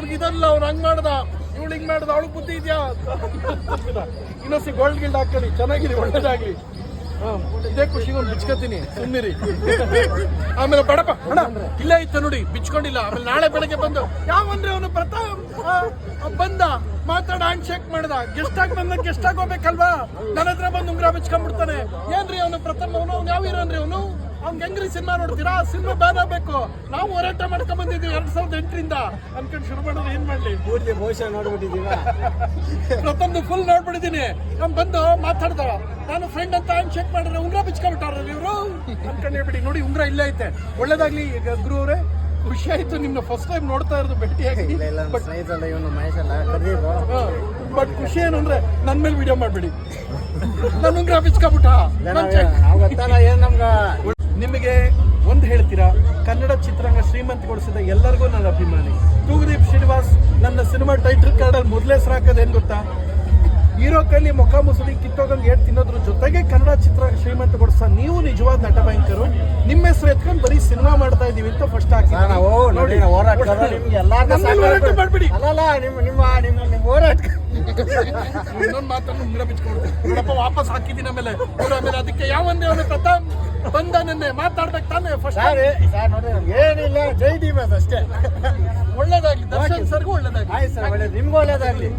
ಅವ್ರಿಗೆ ಇದಲ್ಲ ಅವ್ನು ಹಂಗ್ ಮಾಡ್ದ? ಇವಳು ಹಿಂಗ್ ಮಾಡ್ದ? ಅವಳು ಬುದ್ಧಿ ಇದೆಯಾ? ಇನ್ನೊಸಿ ಗೋಲ್ಡ್ ಗಿಲ್ಡ್ ಹಾಕೊಳ್ಳಿ ಚೆನ್ನಾಗಿದೆ, ಒಳ್ಳೇದಾಗ್ಲಿ. ಇದೇ ಖುಷಿಗೆ ಒಂದು ಬಿಚ್ಕೋತೀನಿ. ಆಮೇಲೆ ಬಡಪ್ಪ, ಅಣ್ಣ, ಇಲ್ಲೇ ಇತ್ತು ನೋಡಿ, ಬಿಚ್ಕೊಂಡಿಲ್ಲ. ಆಮೇಲೆ ನಾಳೆ ಬೆಳಗ್ಗೆ ಬಂದು ಯಾವಂದ್ರೆ ಅವನು ಪ್ರತಾಪ್? ಬಂದ, ಮಾತಾಡ ಹ್ಯಾಂಡ್ ಶೇಕ್ ಮಾಡ್ದ? ಗೆಸ್ಟ್ ಆಗಿ ಬಂದ ಗೆಸ್ಟ್ ಆಗಿ ಹೋಗ್ಬೇಕಲ್ವಾ ನನ್ನ ಹತ್ರ ಬಂದು ಉಂಗ್ರ ಬಿಚ್ಕೊಂಡ್ಬಿಡ್ತಾನೆ. ಏನ್ರಿ ಅವನು ಪ್ರಥಮ ಅವನು ಯಾವ ಅಂದ್ರೆ ಅವನು? ಅವ್ನ್ ಹೆಂಗ್ರಿ ಸಿನಿಮಾ ನೋಡ್ತೀರಾ? ಸಿನಿಮಾ ಬ್ಯಾನ್ ಆಗ್ಬೇಕು. ನಾವು ಹೋರಾಟ ಮಾಡ್ಕೊಂಡ್ ಬಂದಿದ್ದೀವಿ ಎರಡ್ ಸಾವಿರದ ಎಂಟರಿಂದ. ಅನ್ಕೊಂಡು ಶುರು ಮಾಡಿದ್ರೆ ಏನ್ ಮಾಡ್ಲಿ? ಪೂರ್ತಿ ಭವಿಷ್ಯ ನೋಡ್ಬಿಟ್ಟಿದೀವ ಮತ್ತೊಂದು ಫುಲ್ ನೋಡ್ಬಿಟ್ಟಿದ್ದೀನಿ. ನಮ್ ಬಂದು ಮಾತಾಡ್ದ ನಾನು ಫ್ರೆಂಡ್ ಅಂತ ಹ್ಯಾಂಡ್ ಶೇಕ್ ಮಾಡಿದ್ರೆ ಉಂಗ್ರ ಬಿಚ್ಕೊಂಡ್ಬಿಟ್ಟಾರ ಇವರು ಅನ್ಕೊಂಡು ಹೇಳ್ಬಿಡಿ ನೋಡಿ ಉಂಗ್ರ ಇಲ್ಲೇ ಐತೆ. ಒಳ್ಳೇದಾಗ್ಲಿ ಗುರು ಅವರೇ ಖುಷಿ ಆಯ್ತು ನಿಮ್ನ ಫಸ್ಟ್ ಟೈಮ್ ನೋಡ್ತಾ ಇರೋದು ಭೇಟಿಯಾಗಿ. ಬಟ್ ಖುಷಿ ಏನಂದ್ರೆ ನನ್ ಮೇಲೆ ವಿಡಿಯೋ ಮಾಡ್ಬಿಡಿ. ನಾನು ಉಂಗ್ರ ಬಿಚ್ಕೊಂಡ್ಬಿಟ್ಟ. ಏನ್ ನಮ್ಗ? ಏನ್ ನಮ್ಗ ಒಂದು ಹೇಳ್ತೀರಾ? ಕನ್ನಡ ಚಿತ್ರರಂಗ ಶ್ರೀಮಂತಗೊಳಿಸಿದ ಎಲ್ಲರಿಗೂ ನನ್ನ ಅಭಿಮಾನಿ. ತೂಗುದೀಪ್ ಶ್ರೀನಿವಾಸ್ ನನ್ನ ಸಿನಿಮಾ ಟೈಟಲ್ ಕಾರ್ಡಲ್ಲಿ ಮೊದಲೇ ಹೆಸರು ಏನು ಗೊತ್ತಾ? ಹೀರೋ ಕೈಲಿ ಮುಖ ಮುಸುಡಿ ಕಿತ್ತೋಗಂಗೆ ಏಟ್ ತಿನ್ನೋದ್ರ ಜೊತೆಗೆ ಕನ್ನಡ ಚಿತ್ರ ಶ್ರೀಮಂತಗೊಳಿಸ ನೀವು ನಿಜವಾದ ನಟ ಭಯಂಕರು ನಿಮ್ಮ ಹೆಸರು ಎತ್ಕೊಂಡು ಬರೀ ಸಿನಿಮಾ ಮಾಡ್ತಾ ಇದೀವಿ ಅಂತ ಫಸ್ಟ್ ಹಾಕಿ ಮಾಡ್ಬಿಡಿ. ಅಲ್ಲಲ್ಲ ನಿಮ್ಮ ನಿಮ್ಮ ನಿಮ್ಮ ನಿಮ್ಮ ಹೋರಾಟ ಇನ್ನೊಂದು ಮಾತನ್ನು ಉಂಗ್ರ ಬಿಚ್ಕೊಡ್ತೀನಿ. ವಾಪಸ್ ಹಾಕಿದ್ದೀನಿ ಆಮೇಲೆ. ಆಮೇಲೆ ಅದಕ್ಕೆ ಯಾವಂದೇ ಒಂದು ಪ್ರತಾಪ್ ಬಂದ ನೆನ್ನೆ ಮಾತಾಡ್ಬೇಕು ತಾನೇ ಫಸ್ಟ್ ಏನಿಲ್ಲ ಜೈ ಡಿ ಅಷ್ಟೇ. ಒಳ್ಳೇದಾಗ್ಲಿ ದರ್ಶನ್ ಸರ್ಗೂ ಒಳ್ಳೇದಾಗ್ಲಿ. ಆಯ್ತು ಸರ್ ಒಳ್ಳೇದು ನಿಮ್ಗೂ ಒಳ್ಳೇದಾಗ್ಲಿ.